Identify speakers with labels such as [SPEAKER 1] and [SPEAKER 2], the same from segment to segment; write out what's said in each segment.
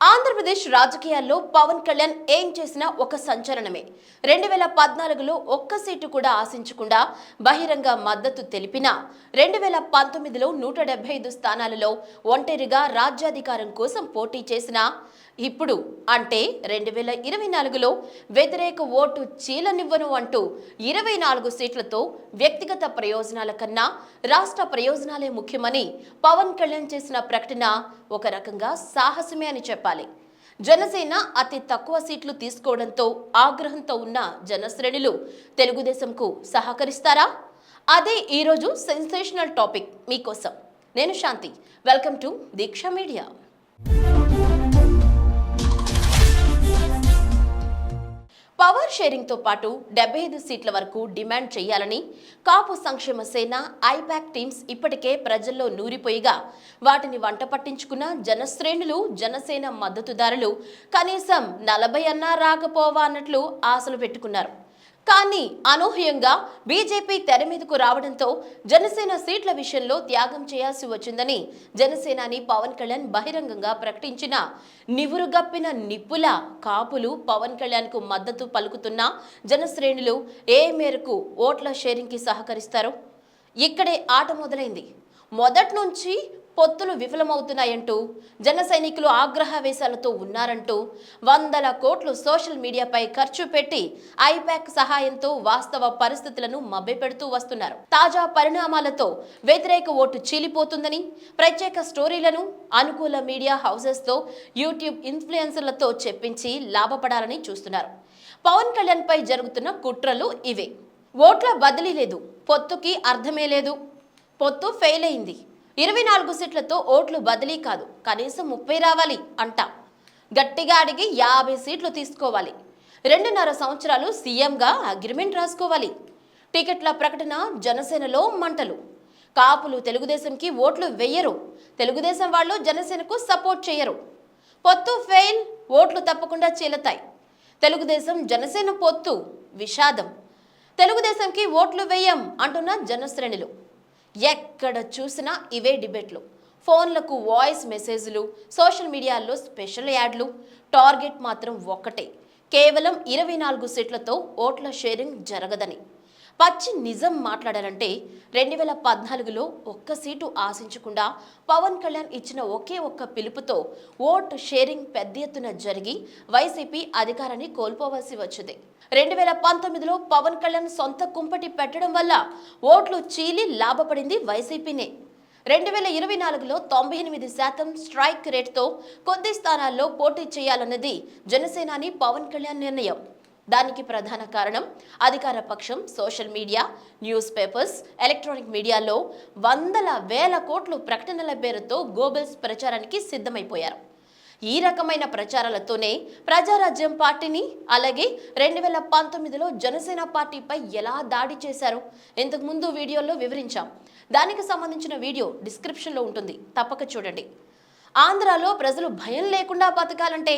[SPEAKER 1] ఆంధ్రప్రదేశ్ రాజకీయాల్లో పవన్ కళ్యాణ్ ఏం చేసినా ఒక సంచలనమే. రెండు వేల పద్నాలుగులో ఒక్క సీటు కూడా ఆశించకుండా బహిరంగ మద్దతు తెలిపినా రెండు వేల పంతొమ్మిదిలో నూట డెబ్బై ఐదు స్థానాలలో ఒంటరిగా రాజ్యాధికారం కోసం పోటీ చేసిన ఇప్పుడు అంటే రెండు వేల ఇరవై నాలుగులో వ్యతిరేక ఓటు చీలనివ్వను అంటూ ఇరవై నాలుగు సీట్లతో వ్యక్తిగత ప్రయోజనాల కన్నా రాష్ట్ర ప్రయోజనాలే ముఖ్యమని పవన్ కళ్యాణ్ చేసిన ప్రకటన ఒక రకంగా సాహసమే అని చెప్పాలి. జనసేన అతి తక్కువ సీట్లు తీసుకోవడంతో ఆగ్రహంతో ఉన్న జనశ్రేణులు తెలుగుదేశంకు సహకరిస్తారా? అదే ఈరోజు సెన్సేషనల్ టాపిక్ మీకోసం. నేను Shanti. Welcome to Deeksha media. Power షేరింగ్తో పాటు డెబ్బై ఐదు సీట్ల వరకు డిమాండ్ చేయాలని కాపు సంక్షేమ సేన ఐపాక్ టీమ్స్ ఇప్పటికే ప్రజల్లో నూరిపోయిగా వాటిని వంట పట్టించుకున్న జనశ్రేణులు జనసేన మద్దతుదారులు కనీసం నలభై అన్నా రాకపోవా అన్నట్లు ఆశలు పెట్టుకున్నారు. కానీ అనూహ్యంగా బీజేపీ తెర మీదకు రావడంతో జనసేన సీట్ల విషయంలో త్యాగం చేయాల్సి వచ్చిందని జనసేనాని పవన్ కళ్యాణ్ బహిరంగంగా ప్రకటించిన నివురుగప్పిన నిప్పుల కాపులు పవన్ కళ్యాణ్కు మద్దతు పలుకుతున్న జనశ్రేణులు ఏ మేరకు ఓట్ల షేరింగ్కి సహకరిస్తారు ఇక్కడే ఆట మొదలైంది. మొదటి నుంచి పొత్తులు విఫలమవుతున్నాయంటూ జన సైనికులు ఆగ్రహవేశాలతో ఉన్నారంటూ వందల కోట్లు సోషల్ మీడియాపై ఖర్చు పెట్టి ఐపాక్ సహాయంతో వాస్తవ పరిస్థితులను మభ్యపెడుతూ వస్తున్నారు. తాజా పరిణామాలతో వ్యతిరేక ఓటు చీలిపోతుందని ప్రత్యేక స్టోరీలను అనుకూల మీడియా హౌసెస్తో యూట్యూబ్ ఇన్ఫ్లుయెన్సర్లతో చెప్పించి లాభపడాలని చూస్తున్నారు. పవన్ కళ్యాణ్పై జరుగుతున్న కుట్రలు ఇవే. ఓట్ల బదిలీ లేదు. పొత్తుకి అర్థమే లేదు. పొత్తు ఫెయిల్ అయింది. ఇరవై నాలుగు సీట్లతో ఓట్లు బదిలీ కాదు. కనీసం ముప్పై రావాలి అంట. గట్టిగా అడిగి యాభై సీట్లు తీసుకోవాలి. రెండున్నర సంవత్సరాలు సీఎంగా అగ్రిమెంట్ రాసుకోవాలి. టికెట్ల ప్రకటన జనసేనలో మంటలు. కాపులు తెలుగుదేశంకి ఓట్లు వెయ్యరు. తెలుగుదేశం వాళ్ళు జనసేనకు సపోర్ట్ చేయరు పొత్తు ఫెయిల్ ఓట్లు తప్పకుండా చీలతాయి. తెలుగుదేశం జనసేన పొత్తు విషాదం. తెలుగుదేశంకి ఓట్లు వేయం అంటున్న జనశ్రేణులు. ఎక్కడ చూసినా ఇవే డిబేట్లు. ఫోన్లకు వాయిస్ మెసేజ్లు సోషల్ మీడియాలో స్పెషల్ యాడ్లు. టార్గెట్ మాత్రం ఒక్కటే. కేవలం ఇరవై నాలుగు సీట్లతో ఓట్ల షేరింగ్ జరగదని. పచ్చి నిజం మాట్లాడాలంటే రెండు వేల పద్నాలుగులో ఒక్క సీటు ఆశించకుండా పవన్ కళ్యాణ్ ఇచ్చిన ఒకే ఒక్క పిలుపుతో ఓట్ షేరింగ్ పెద్ద ఎత్తున జరిగి వైసీపీ అధికారాన్ని కోల్పోవలసి వచ్చింది. రెండు వేల పంతొమ్మిదిలో పవన్ కళ్యాణ్ సొంత కుంపటి పెట్టడం వల్ల ఓట్లు చీలి లాభపడింది వైసీపీనే. రెండు వేల ఇరవై నాలుగులో తొంభై ఎనిమిది శాతం స్ట్రైక్ రేట్తో కొద్ది స్థానాల్లో పోటీ చేయాలన్నది జనసేనాని పవన్ కళ్యాణ్ నిర్ణయం. దానికి ప్రధాన కారణం అధికార పక్షం social media news papers electronic మీడియాలో వందల వేల కోట్లు ప్రకటనల పేరుతో గోబెల్స్ ప్రచారానికి సిద్ధమైపోయారు. ఈ రకమైన ప్రచారాలతోనే ప్రజారాజ్యం పార్టీని అలాగే రెండు వేల పంతొమ్మిదిలో జనసేన పార్టీపై ఎలా దాడి చేశారో ఇంతకుముందు వీడియోలో వివరించాం. దానికి సంబంధించిన వీడియో డిస్క్రిప్షన్లో ఉంటుంది. తప్పక చూడండి. ఆంధ్రాలో ప్రజలు భయం లేకుండా బతకాలంటే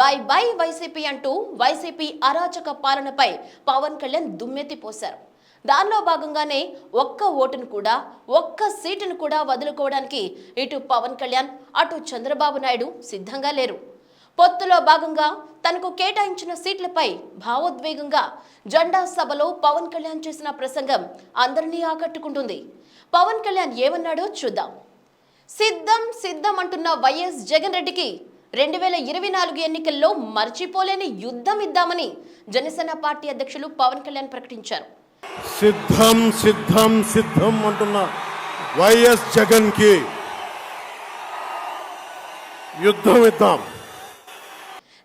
[SPEAKER 1] బై బై వైసీపీ అంటూ వైసీపీ అరాచక పాలనపై పవన్ కళ్యాణ్ దుమ్మెత్తి పోశారు. దానిలో భాగంగానే ఒక్క ఓటును కూడా ఒక్క సీటును కూడా వదులుకోవడానికి ఇటు పవన్ కళ్యాణ్ అటు చంద్రబాబు నాయుడు సిద్ధంగా లేరు. పొత్తులో భాగంగా తనకు కేటాయించిన సీట్లపై భావోద్వేగంగా జెండా సభలో పవన్ కళ్యాణ్ చేసిన ప్రసంగం అందరినీ ఆకట్టుకుంటుంది. పవన్ కళ్యాణ్ ఏమన్నాడో చూద్దాం. సిద్ధం సిద్ధం అంటున్న వైఎస్ జగన్ రెడ్డికి రెండు వేల ఇరవై నాలుగు ఎన్నికల్లో మర్చిపోలేని యుద్ధం ఇద్దామని జనసేన పార్టీ అధ్యక్షులు పవన్ కళ్యాణ్ ప్రకటించారు.
[SPEAKER 2] సిద్ధం సిద్ధం సిద్ధం అంటున్న వైఎస్ జగన్కి యుద్ధం ఇద్దాం.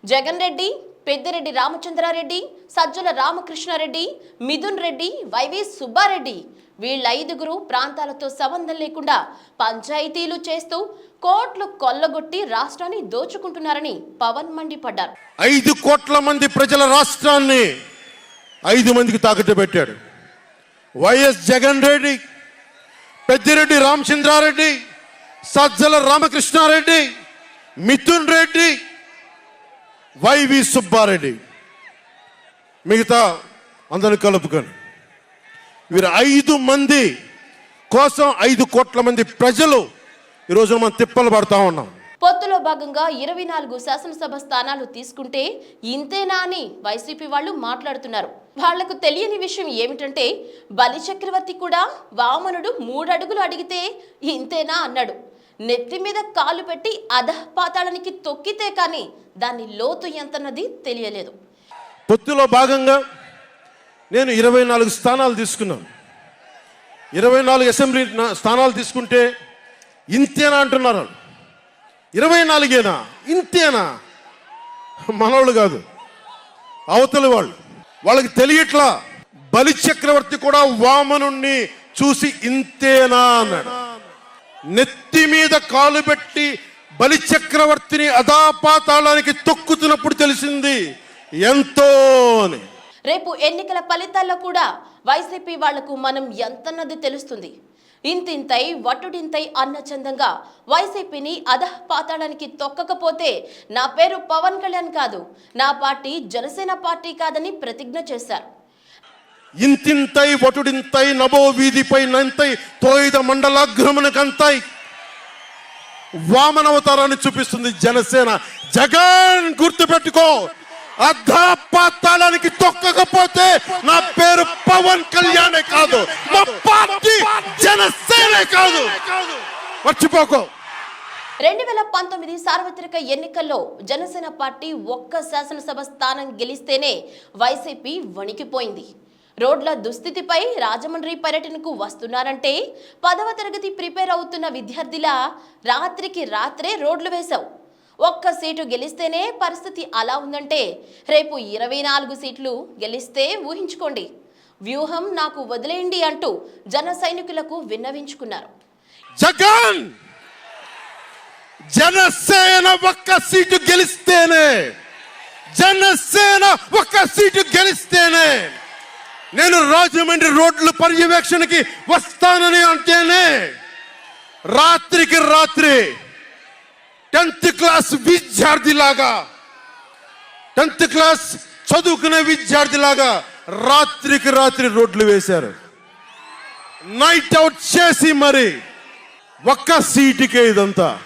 [SPEAKER 1] జగన్ రెడ్డి పెద్దిరెడ్డి రామచంద్రారెడ్డి సజ్జల రామకృష్ణారెడ్డి మిథున్ రెడ్డి వైవి సుబ్బారెడ్డి వీళ్ళ ఐదుగురు ప్రాంతాలతో సంబంధం లేకుండా పంచాయతీలు చేస్తూ కోట్లు కొల్లగొట్టి రాష్ట్రాన్ని దోచుకుంటున్నారని పవన్ మండిపడ్డారు.
[SPEAKER 2] ఐదు కోట్ల మంది ప్రజల రాష్ట్రాన్ని ఐదు మందికి తాకట్టు పెట్టాడు. YS Jagan Reddy Peddireddy Ramachandrareddy Sajjala Ramakrishnareddy Mithun Reddy YV Subbareddy. మిగతా అందరిని కలుపుకొని వీరు ఐదు మంది కోసం ఐదు కోట్ల మంది ప్రజలు ఈరోజు మనం తిప్పలు పడతా ఉన్నాం.
[SPEAKER 1] పొత్తులో భాగంగా ఇరవై నాలుగు శాసనసభ స్థానాలు తీసుకుంటే ఇంతేనా అని వైసీపీ వాళ్ళు మాట్లాడుతున్నారు. వాళ్ళకు తెలియని విషయం ఏమిటంటే బలి చక్రవర్తి కూడా వామనుడు మూడడుగులు అడిగితే ఇంతేనా అన్నాడు. నెత్తి మీద కాలు పెట్టి అధపాతాళానికి తొక్కితే కానీ దాని లోతు ఎంతన్నది తెలియలేదు.
[SPEAKER 2] పొత్తులో భాగంగా నేను ఇరవై నాలుగు స్థానాలు తీసుకున్నాను. ఇరవై నాలుగు అసెంబ్లీ స్థానాలు తీసుకుంటే ఇంతేనా అంటున్నారు ఇరవై నాలుగేనా? ఇంతేనా? మనవాళ్ళు కాదు అవతలి వాళ్ళు. వాళ్ళకి తెలియట్లా బలి చక్రవర్తి కూడా వామనుణ్ణి చూసి ఇంతేనా అన్నాడు. నెత్తి మీద కాలు పెట్టి బలి చక్రవర్తిని అదాపాతాళానికి తొక్కుతున్నప్పుడు తెలిసింది ఎంతో అని
[SPEAKER 1] రేపు ఎన్నికల ఫలితాల్లో కూడా వైసీపీ వాళ్ళకు మనం ఎంతన్నది తెలుస్తుంది. ఇంతింతై వట్టుడింతై అన్న చందంగా వైసీపీని అధహ పాతాళానికి తొక్కకపోతే నా పేరు పవన్ కళ్యాణ్ కాదు నా పార్టీ జనసేన పార్టీ కాదని ప్రతిజ్ఞ చేశారు.
[SPEAKER 2] ఇంతింతై వటుడింతై నభో వీధిపై నంతై తోయిద మండలాగ్రమునకంతై వామనవతారాన్ని చూపిస్తుంది జనసేన. జగన్ గుర్తుపెట్టుకో. అర్ధపాతాళానికి తొక్కకపోతే నా పేరు పవన్ కళ్యాణే కాదు. మా పార్టీ జనసేనే కాదు. మర్చిపోకో.
[SPEAKER 1] రెండు వేల పంతొమ్మిది సార్వత్రిక ఎన్నికల్లో జనసేన పార్టీ ఒక్క శాసనసభ స్థానం గెలిస్తేనే వైసీపీ వణికిపోయింది. రోడ్ల దుస్థితిపై రాజమండ్రి పర్యటనకు వస్తున్నారంటే పదవ తరగతి ప్రిపేర్ అవుతున్న విద్యార్థిలా రాత్రికి రాత్రే రోడ్లు వేశావు. ఒక్క సీటు గెలిస్తేనే పరిస్థితి అలా ఉందంటే రేపు ఇరవై నాలుగు సీట్లు గెలిస్తే ఊహించుకోండి. వ్యూహం నాకు వదిలేయండి అంటూ జన సైనికులకు విన్నవించుకున్నారు.
[SPEAKER 2] జగన్! జనసేన ఒక్క సీటు గెలిస్తేనే జనసేన ఒక్క సీటు గెలిస్తేనే నేను రాజమండ్రి రోడ్ల పర్యవేక్షణకి వస్తానని అంటేనే రాత్రికి రాత్రి టెన్త్ క్లాస్ విద్యార్థిలాగా టెన్త్ క్లాస్ చదువుకునే విద్యార్థిలాగా రాత్రికి రాత్రి రోడ్లు వేశారు. నైట్ అవుట్ చేసి మరి ఒక్క సీటుకే ఇదంతా.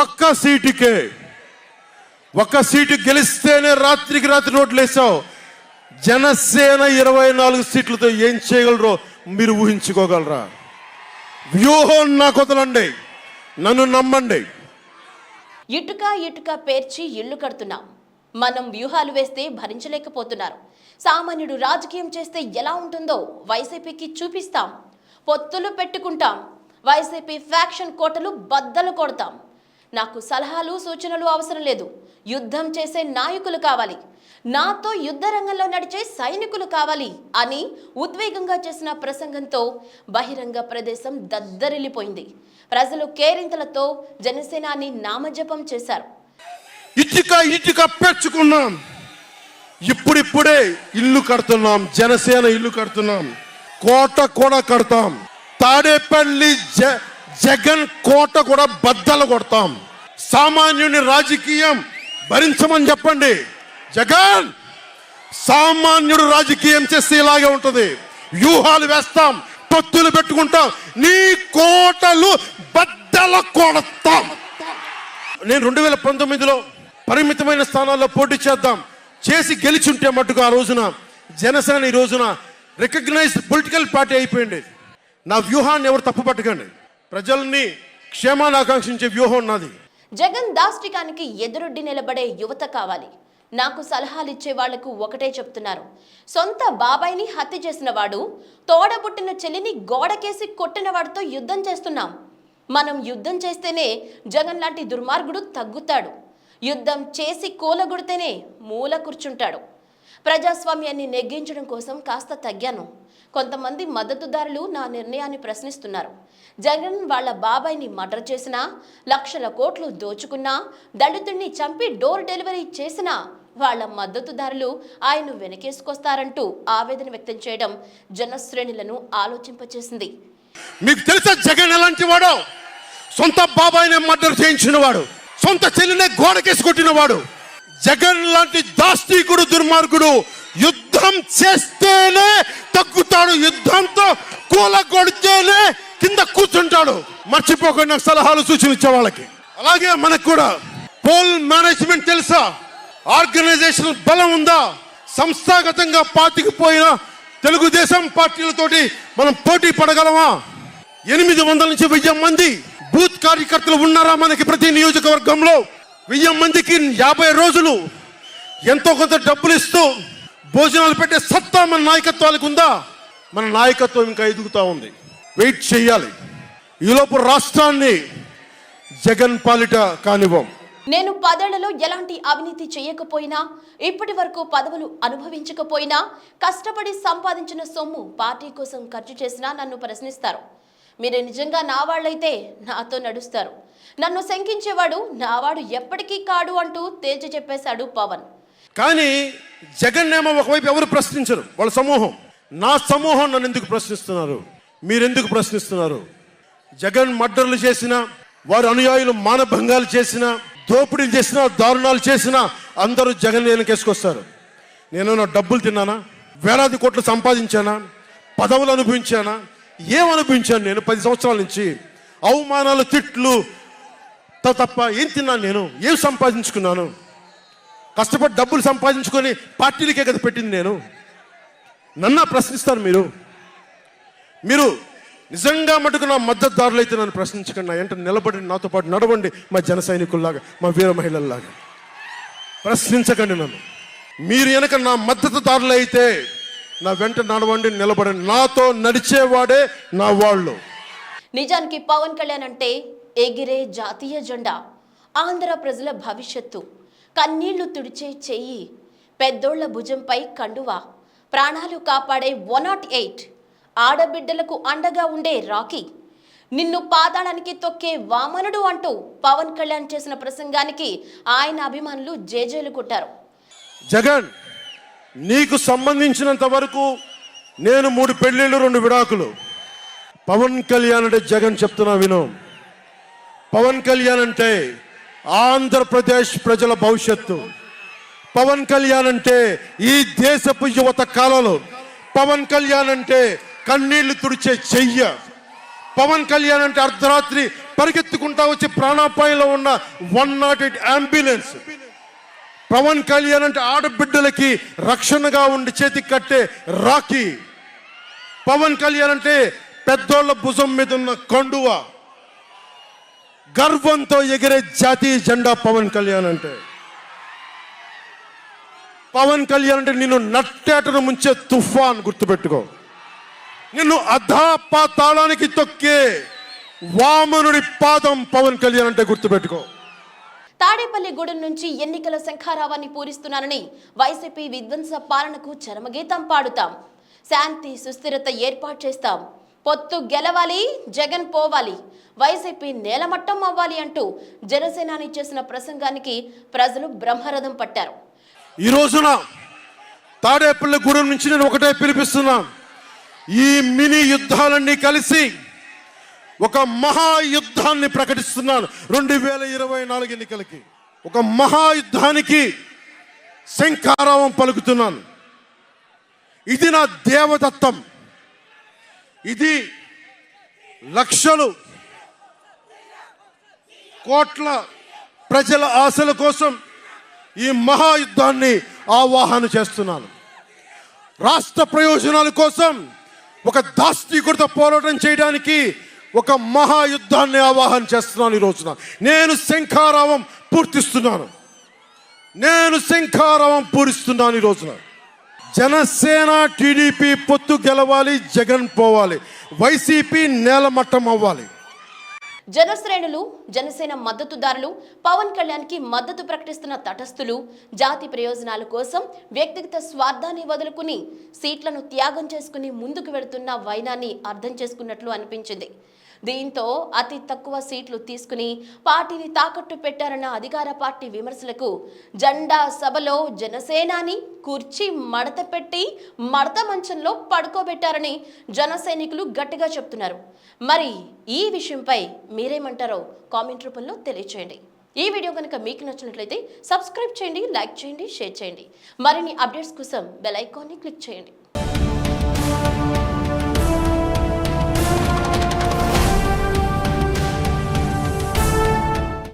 [SPEAKER 2] ఒక్క సీటుకే. ఒక్క సీటు గెలిస్తేనే రాత్రికి రాత్రి రోడ్లు వేసావు జనసేన ఇరవై నాలుగు సీట్లతో ఏం చేయగలరో మీరు ఊహించుకోగలరా? వ్యూహం నాకు వదలండి నన్ను నమ్మండి.
[SPEAKER 1] ఇటుక ఇటుక పేర్చి ఇల్లు కడుతున్నాం. మనం వ్యూహాలు వేస్తే భరించలేకపోతున్నారు. సామాన్యుడు రాజకీయం చేస్తే ఎలా ఉంటుందో వైసీపీకి చూపిస్తాం. పొత్తులు పెట్టుకుంటాం. వైసీపీ ఫ్యాక్షన్ కోటలు బద్దలు కొడతాం. నాకు సలహాలు సూచనలు అవసరం లేదు. యుద్ధం చేసే నాయకులు కావాలి. నాతో యుద్ధ రంగంలో నడిచే సైనికులు కావాలి అని ఉద్వేగంగా చేసిన ప్రసంగంతో బహిరంగ ప్రదేశం దద్దరిల్లిపోయింది. ప్రజలు కేరింతలతో జనసేనాని నామజపం చేశారు.
[SPEAKER 2] ఇటుక ఇటుక పెంచుకున్నాం. ఇప్పుడిప్పుడే ఇల్లు కడుతున్నాం. జనసేన ఇల్లు కడుతున్నాం. కోట కూడా కడతాం. తాడేపల్లి జ జగన్ కోట కూడా బద్దలు కొడతాం. సామాన్యుని రాజకీయం భరించమని చెప్పండి. జగన్ సామాన్యుడు రాజకీయం చేస్తే ఇలాగే ఉంటుంది. వ్యూహాలు వేస్తాం పొత్తులు పెట్టుకుంటాం నీ కోటలు బద్దల కొడతాం. నేను రెండు వేల పంతొమ్మిదిలో పరిమితమైన స్థానాల్లో పోటీ చేద్దాం చేసి గెలిచుంటే మట్టుకు ఆ రోజున జనసేన ఈ రోజున రికగ్నైజ్డ్ పొలిటికల్ పార్టీ అయిపోయింది. నా వ్యూహాన్ని ఎవరు తప్పు పట్టకండి. ప్రజల్ని క్షేమాన్ని ఆకాంక్షించే వ్యూహం నాది.
[SPEAKER 1] జగన్ దాష్టికానికి ఎదురొడ్డి నిలబడే యువత కావాలి. నాకు సలహాలు ఇచ్చే వాళ్ళకు ఒకటే చెప్తున్నారు. సొంత బాబాయిని హత్య చేసిన వాడు తోడబుట్టిన చెల్లిని గోడకేసి కొట్టిన వాడితో యుద్ధం చేస్తున్నాం. మనం యుద్ధం చేస్తేనే జగన్ లాంటి దుర్మార్గుడు తగ్గుతాడు. యుద్ధం చేసి కూలగొడితేనే మూల కూర్చుంటాడు. ప్రజాస్వామ్యాన్ని నెగ్గించడం కోసం కాస్త తగ్గాను. కొంతమంది మద్దతుదారులు నా నిర్ణయాన్ని ప్రశ్నిస్తున్నారు. జగన్ వాళ్ళ బాబాయ్ని మర్డర్ చేసినా లక్షల కోట్లు దోచుకున్నా దళితుడిని చంపి డోర్ డెలివరీ చేసినా వాళ్ళ మద్దతుదారులు ఆయన వెనకేసుకొస్తారంటూ ఆవేదన వ్యక్తం చేయడం జనశ్రేణులను ఆలోచింపచేసింది.
[SPEAKER 2] మీకు తెలుసా జగన్ ఎలాంటి వాడు? సొంత బాబాయ్ మర్డర్ చేయించిన వాడు సొంత చెల్లినే గోడకేసి కొట్టిన వాడు. జగన్ లాంటి దాస్తికుడు దుర్మార్గుడు యుద్ధం చేస్తేనే తగ్గుతాడు యుద్ధంతో కూల కొడితేనే కింద కూర్చుంటాడు. మర్చిపోకుండా సలహాలు సూచనలు ఇచ్చే వాళ్ళకి. అలాగే మనకు కూడా పోల్ మేనేజ్మెంట్ తెలుసా? ఆర్గనైజేషన్ బలం ఉందా? సంస్థాగతంగా పాతికిపోయిన తెలుగుదేశం పార్టీలతోటి మనం పోటీ పడగలమా? ఎనిమిది వందల నుంచి వెయ్యి మంది బూత్ కార్యకర్తలు ఉన్నారా మనకి ప్రతి నియోజకవర్గంలో? వెయ్యి మందికి యాభై రోజులు ఎంతో కొంత డబ్బులు ఇస్తూ భోజనాలు పెట్టే సత్తా మన నాయకత్వాలకు ఉందా? మన నాయకత్వం ఇంకా ఎదుగుతా ఉంది. వెయిట్ చేయాలి. ఈలోపు రాష్ట్రాన్ని జగన్ పాలిట కానివ్వం.
[SPEAKER 1] నేను పదేళ్ళలో ఎలాంటి అవినీతి చేయకపోయినా ఇప్పటి వరకు పదవులు అనుభవించకపోయినా కష్టపడి సంపాదించిన సొమ్ము పార్టీ కోసం ఖర్చు చేసినా నన్ను ప్రశ్నిస్తారు. మీరు నిజంగా నా వాళ్ళైతే నాతో నడుస్తారు. నన్ను శంకించేవాడు నావాడు ఎప్పటికీ కాడు అంటూ తేల్చి చెప్పేశాడు పవన్.
[SPEAKER 2] కానీ జగన్ ఏమో ఒకవైపు ఎవరు ప్రశ్నించరు? వాళ్ళ సమూహం. నా సమూహం నన్ను ఎందుకు ప్రశ్నిస్తున్నారు? మీరెందుకు ప్రశ్నిస్తున్నారు? జగన్ మర్డర్లు చేసిన వారు అనుయాయులు మానభంగాలు చేసినా దోపిడీలు చేసిన దారుణాలు చేసిన అందరూ జగన్ వెనకేసుకొస్తారు నేను నా డబ్బులు తిన్నానా? వేలాది కోట్లు సంపాదించానా? పదవులు అనుభవించానా? ఏం అనుభవించాను నేను పది సంవత్సరాల నుంచి? అవమానాలు తిట్లు త- తప్ప ఏం తిన్నాను నేను? ఏం సంపాదించుకున్నాను? కష్టపడి డబ్బులు సంపాదించుకొని పార్టీలకే కదా పెట్టింది నేను? నన్న ప్రశ్నిస్తారు మీరు. మీరు నిజంగా మటుకు నా మద్దతుదారులు అయితే నన్ను ప్రశ్నించకండి. నా వెంట నిలబడి నాతో పాటు నడవండి మా జన సైనికుల్లాగా మా వీర మహిళల్లాగా. ప్రశ్నించకండి నన్ను. మీరు వెనక నా మద్దతుదారులు అయితే నా వెంట నడవండి నిలబడండి నాతో నడిచేవాడే నా వాళ్ళు.
[SPEAKER 1] నిజానికి పవన్ కళ్యాణ్ అంటే ఎగిరే జాతీయ జెండా ఆంధ్ర ప్రజల భవిష్యత్తు. కన్నీళ్ళు తుడిచే చెయ్యి పెద్దోళ్ళ భుజంపై కండువా ప్రాణాలు కాపాడే వన్ నాట్ ఎయిట్. ఆడబిడ్డలకు అండగా ఉండే రాకీ నిన్ను పాతాళానికి తొక్కే వామనుడు అంటూ పవన్ కళ్యాణ్ చేసిన ప్రసంగానికి ఆయన అభిమానులు జేజేలు కొట్టారు.
[SPEAKER 2] జగన్ నీకు సంబంధించినంత వరకు నేను మూడు పెళ్ళిళ్ళు రెండు విడాకులు. పవన్ కళ్యాణ్ అంటే జగన్ చెప్తున్నా విను. పవన్ కళ్యాణ్ అంటే ఆంధ్రప్రదేశ్ ప్రజల భవిష్యత్తు. పవన్ కళ్యాణ్ అంటే ఈ దేశపు యువత కాలంలో. పవన్ కళ్యాణ్ అంటే కన్నీళ్ళు తుడిచే చెయ్య. పవన్ కళ్యాణ్ అంటే అర్ధరాత్రి పరిగెత్తుకుంటా వచ్చి ప్రాణాపాయంలో ఉన్న one nought eight ambulance. Pawan Kalyan అంటే ఆడబిడ్డలకి రక్షణగా ఉండి చేతికి కట్టే రాఖీ. పవన్ కళ్యాణ్ అంటే పెద్దోళ్ళ భుజం మీద ఉన్న కండువ. గర్వంతో ఎగిరే జాతీయ జెండా పవన్ కళ్యాణ్ అంటే. పవన్ కళ్యాణ్ అంటే నిన్ను నట్టేటను ముంచే తుఫాన్ గుర్తుపెట్టుకో. నిన్ను అధాపాతాళానికి తొక్కే వామనుడి పాదం పవన్ కళ్యాణ్ అంటే గుర్తుపెట్టుకో.
[SPEAKER 1] తాడేపల్లి గూడెం నుంచి ఎన్నికల శంఖారావాన్ని పూరిస్తున్నానని వైసీపీ విధ్వంస పాలనకు చరమగీతం పాడుతాం. శాంతి సుస్థిరత ఏర్పాటు చేస్తాం. పొత్తు గెలవాలి జగన్ పోవాలి. వైసీపీ నేలమట్టం అవ్వాలి అంటూ జనసేనాని చేసిన ప్రసంగానికి ప్రజలు బ్రహ్మరథం పట్టారు.
[SPEAKER 2] ఈ రోజున తాడేపల్లి గూడెం నుంచి నేను ఒకటే పిలిపిస్తున్నా. ఈ మినీ యుద్ధాలన్నీ కలిసి ఒక మహాయుద్ధాన్ని ప్రకటిస్తున్నాను. రెండు వేల ఇరవై నాలుగు ఎన్నికలకి ఒక మహాయుద్ధానికి శంకారావం పలుకుతున్నాను. ఇది నా దేవదత్తం. ఇది లక్షలు కోట్ల ప్రజల ఆశల కోసం ఈ మహాయుద్ధాన్ని ఆవాహన చేస్తున్నాను. రాష్ట్ర ప్రయోజనాల కోసం ఒక దాస్తికుడితో పోరాటం చేయడానికి ఒక మహాయుద్ధాన్ని ఆవాహన చేస్తున్నాను ఈ రోజున. నేను శంఖారావం పూర్తిస్తున్నాను. నేను శంఖారావం పూరిస్తున్నాను ఈ రోజున. జనసేన టీడీపీ పొత్తు గెలవాలి జగన్ పోవాలి. వైసీపీ నేలమట్టం అవ్వాలి.
[SPEAKER 1] జనశ్రేణులు జనసేన మద్దతుదారులు పవన్ కళ్యాణ్కి మద్దతు ప్రకటిస్తున్న తటస్థులు జాతి ప్రయోజనాల కోసం వ్యక్తిగత స్వార్థాన్ని వదులుకుని సీట్లను త్యాగం చేసుకుని ముందుకు వెళుతున్న వైనాన్ని అర్థం చేసుకున్నట్లు అనిపించింది. దీంతో అతి తక్కువ సీట్లు తీసుకుని పార్టీని తాకట్టు పెట్టారన్న అధికార పార్టీ విమర్శలకు జెండా సభలో జనసేనాని కుర్చీ మడత పెట్టి మడత మంచంలో పడుకోబెట్టారని జనసైనికులు గట్టిగా చెప్తున్నారు. మరి ఈ విషయంపై మీరేమంటారో కామెంట్ రూపంలో తెలియచేయండి. ఈ వీడియో కనుక మీకు నచ్చినట్లయితే సబ్స్క్రైబ్ చేయండి లైక్ చేయండి షేర్ చేయండి. మరిన్ని అప్డేట్స్ కోసం బెల్ ఐకాన్ని క్లిక్ చేయండి.